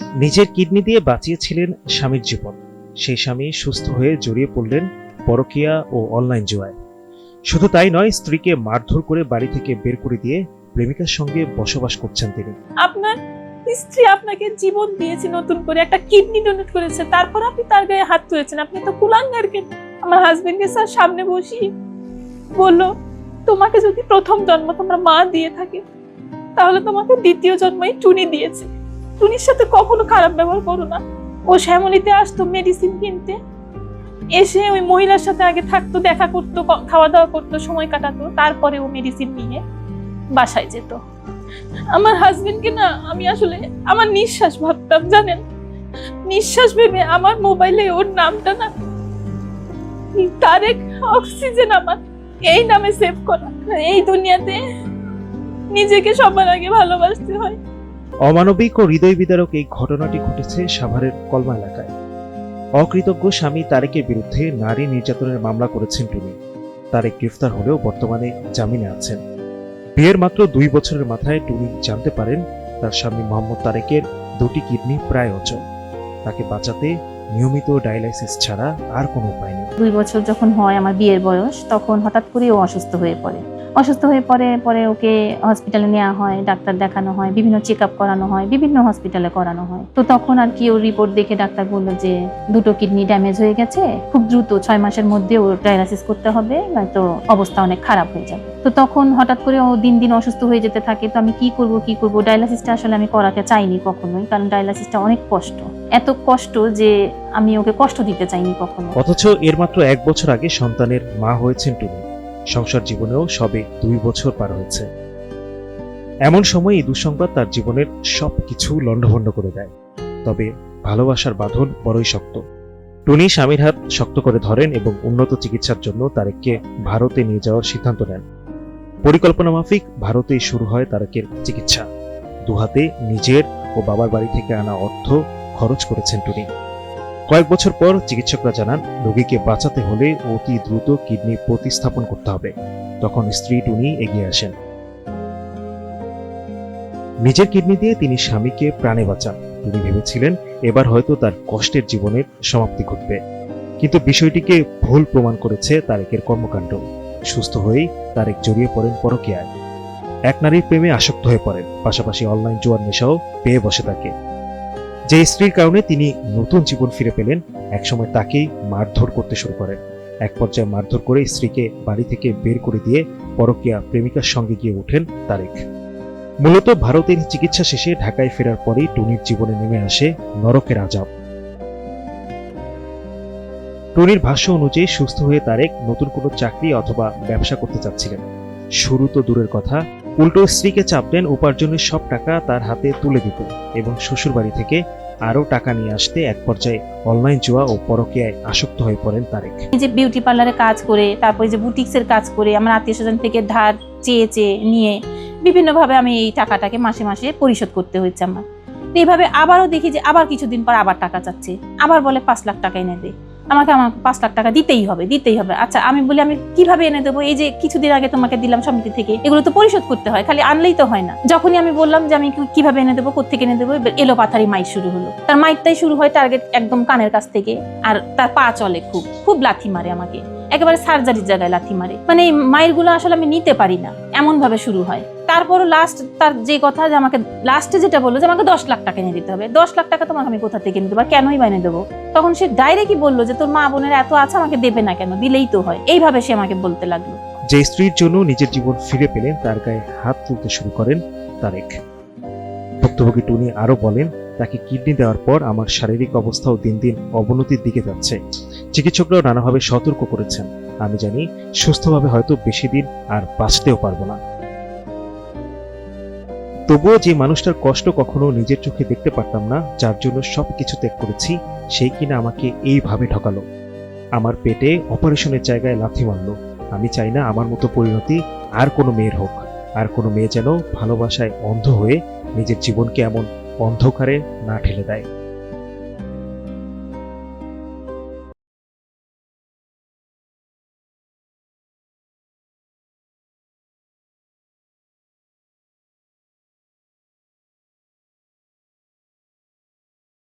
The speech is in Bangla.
নিজের কিডনি দিয়ে বাঁচিয়েছিলেন স্বামীর জীবন। সেই স্বামী সুস্থ হয়ে জড়িয়ে পড়লেন পরকীয়া ও অনলাইন জুয়ায়। শুধু তাই নয়, স্ত্রীকে মারধর করে বাড়ি থেকে বের করে দিয়ে প্রেমিকার সঙ্গে বসবাস করছেন তিনি। আপনার স্ত্রী আপনাকে জীবন দিয়েছে নতুন করে, একটা কিডনি ডোনেট করেছে, তারপর আপনি তার গায়ে হাত তুলেছেন। আপনি তো কুলাঙ্গারকে, আমার হাজবেন্ডকে স্যার সামনে বসি বলল, তোমাকে যদি প্রথম জন্ম তোমার মা দিয়ে থাকে, তাহলে তোমাকে দ্বিতীয় জন্মই টুনি দিয়েছে। টুনির সাথে কখনো খারাপ ব্যবহার করো না। ও শ্যামলিতে আসতো মেডিসিন কিনতে। এসে ওই মহিলার সাথে আগে থাকতো, দেখা করতো খাওয়া দাওয়া করতো, সময় কাটাতো। তারপরে ও মেডিসিন নিয়ে বাসায় যেত। আমার হাজবেন্ডকে না, আমি আসলে আমার নিঃশ্বাস ভাবতাম, জানেন? নিঃশ্বাস ভেবে আমার মোবাইলে ওর নামটা না তারেক অক্সিজেন আমার, এই নামে সেভ করা। এই দুনিয়াতে নিজেকে সবার আগে ভালোবাসতে হয়। অমানবিক ও হৃদয় বিদারক এই ঘটনাটি ঘটেছে সাভারের কলমা এলাকায়। অকৃতজ্ঞ স্বামী তারেকের বিরুদ্ধে নারী নির্যাতনের মামলা করেছেন টুনি তারেক গ্রেফতার হলেও বর্তমানে জামিনে আছেন। বিয়ের মাত্র দুই বছরের মাথায় টুনি জানতে পারেন তার স্বামী মোহাম্মদ তারেকের দুটি কিডনি প্রায় অচল। তাকে বাঁচাতে নিয়মিত ডায়ালাইসিস ছাড়া আর কোনো উপায় নেই। দুই বছর যখন হয় আমার বিয়ের বয়স, তখন হঠাৎ করে ও অসুস্থ হয়ে পড়ে। অসুস্থ হয়ে পরে পরে ওকে হসপিটালে নেওয়া হয়, ডাক্তার দেখানো হয়, বিভিন্ন চেক আপ করানো হয়, বিভিন্ন হসপিটালে করানো হয়। তো তখন আর কি ওর রিপোর্ট দেখে ডাক্তার বলল যে, দুটো কিডনি ড্যামেজ হয়ে গেছে, খুব দ্রুত ছয় মাসের মধ্যে ওর ডায়ালাইসিস করতে হবে, নয়তো অবস্থা অনেক খারাপ হয়ে যাবে। তো তখন হঠাৎ করে ও দিন দিন অসুস্থ হয়ে যেতে থাকে, তো আমি কি করব কি করব? ডায়ালাইসিসটা আসলে আমি করাতে চাইনি কখনোই, কারণ ডায়ালাইসিসটা অনেক কষ্ট। এত কষ্ট যে আমি ওকে কষ্ট দিতে চাইনি কখনো। অথচ এর মাত্র এক বছর আগে সন্তানের মা হয়েছেন টুনি সংসার জীবনেও সবে দুই বছর পার হয়েছে। এমন সময় এই দুঃসংবাদ তার জীবনের সবকিছু লণ্ডভণ্ড করে দেয়। তবে ভালোবাসার বাঁধন বড়ই শক্ত। টুনি স্বামীর হাত শক্ত করে ধরেন এবং উন্নত চিকিৎসার জন্য তারেককে ভারতে নিয়ে যাওয়ার সিদ্ধান্ত নেন। পরিকল্পনা মাফিক ভারতেই শুরু হয় তারেকের চিকিৎসা। দুহাতে নিজের ও বাবার বাড়ি থেকে আনা অর্থ খরচ করেছেন টুনি। কয়েক বছর পর চিকিৎসকরা জানান, রোগীকে বাঁচাতে হলে অতি দ্রুত কিডনি প্রতিস্থাপন করতে হবে। তখন স্ত্রী টুনি এগিয়ে আসেন। নিজের কিডনি দিয়ে তিনি স্বামীকে প্রাণে বাঁচান। তিনি ভেবেছিলেন, এবার হয়তো তার কষ্টের জীবনের সমাপ্তি ঘটবে। কিন্তু বিষয়টিকে ভুল প্রমাণ করেছে তারেকের কর্মকাণ্ড। সুস্থ হয়েই তারেক জড়িয়ে পড়েন পরকীয়ায়। এক নারীর প্রেমে আসক্ত হয়ে পড়েন। পাশাপাশি অনলাইন জুয়ার নেশাও পেয়ে বসে তাকে। যে স্ত্রীর কারণে তিনি নতুন জীবন ফিরে পেলেন, একসময় তাকেই মারধর করতে শুরু করেন। এক পর্যায়ে মারধর করে স্ত্রীকে বাড়ি থেকে বের করে দিয়ে পরকীয়া প্রেমিকার সঙ্গে গিয়ে ওঠেন তারেক। মূলত ভারতের চিকিৎসা শেষে ঢাকায় ফেরার পরেই টুনির জীবনে নেমে আসে নরকের আজাব। টুনির ভাষ্য অনুযায়ী সুস্থ হয়ে তারেক নতুন কোনো চাকরি অথবা ব্যবসা করতে চাচ্ছিলেন। শুরু তো দূরের কথা উল্টো স্ত্রীকে চাপ দেন উপার্জনের সব টাকা তার হাতে তুলে দিত এবং শ্বশুরবাড়ি থেকে আরও টাকা নিয়ে আসতে এক পর্যায়ে অনলাইন জুয়া ও পরকীয়ায় আসক্ত হয়ে পড়েন তারেক। যে বিউটি পার্লারে কাজ করে, তারপরে যে বুটিক্সের কাজ করে, আমার আত্মীয় স্বজন থেকে ধার চেয়ে চেয়ে নিয়ে বিভিন্নভাবে আমি এই টাকাটাকে মাসে মাসে পরিশোধ করতে হয়েছে আমার। এইভাবে আবারও দেখি যে আবার কিছুদিন পর আবার টাকা চাচ্ছে। আবার বলে পাঁচ লাখ টাকা এনে দে। আমাকে আমার পাঁচ লাখ টাকা দিতেই হবে দিতেই হবে। আচ্ছা আমি বলি, আমি কীভাবে এনে দেবো? এই যে কিছুদিন আগে তোমাকে দিলাম সমিতি থেকে, এগুলো তো পরিশোধ করতে হয়, খালি আনলেই তো হয় না। যখনই আমি বললাম যে আমি কীভাবে এনে দেবো কোথেকে এনে দেবো এলো পাথারি মাইক শুরু হলো। তার মাইকটাই শুরু হয় টার্গেট একদম কানের কাছ থেকে, আর তার পা চলে খুব খুব লাথি মারে আমাকে। একেবারে সার্জারির জায়গায় লাথি মারে। মানে মায়েরগুলো আসলে আমি নিতে পারি না এমন ভাবে শুরু হয়। তারপরও লাস্ট তার যে কথা যে আমাকে লাস্টে যেটা বলল যে আমাকে দশ লাখ টাকা এনে দিতে হবে। দশ লাখ টাকা তোমাকে আমি কোথা থেকে এনে দেবো? কেনই বাইনে দেবো? তখন সে ডাইরেক্টই বলল যে তোর মা বোনের এত আছে, আমাকে দেবে না কেন? দিলেই তো হয়। এইভাবে সে আমাকে বলতে লাগল। যে স্ত্রীর জন্য নিজের জীবন ফিরে পেলেন, তার গায়ে হাত তুলতে শুরু করেন তারেক। ভুক্তভোগী টুনি আরও বলেন, তাকে কিডনি দেওয়ার পর আমার শারীরিক অবস্থাও দিন দিন অবনতির দিকে যাচ্ছে। চিকিৎসকরাও নানাভাবে সতর্ক করেছেন। আমি জানি সুস্থভাবে হয়তো বেশি দিন আর বাঁচতেও পারব না। তবুও যে মানুষটার কষ্ট কখনো নিজের চোখে দেখতে পারতাম না, যার জন্য সব কিছু ত্যাগ করেছি সেই কিনা আমাকে এইভাবে ঠকালো আমার পেটে অপারেশনের জায়গায় লাথি মারল। আমি চাই না আমার মতো পরিণতি আর কোনো মেয়ের হোক। আর কোনো মেয়ে যেন ভালোবাসায় অন্ধ হয়ে নিজের জীবনকে এমন অন্ধকারে না ঠেলে দেয়।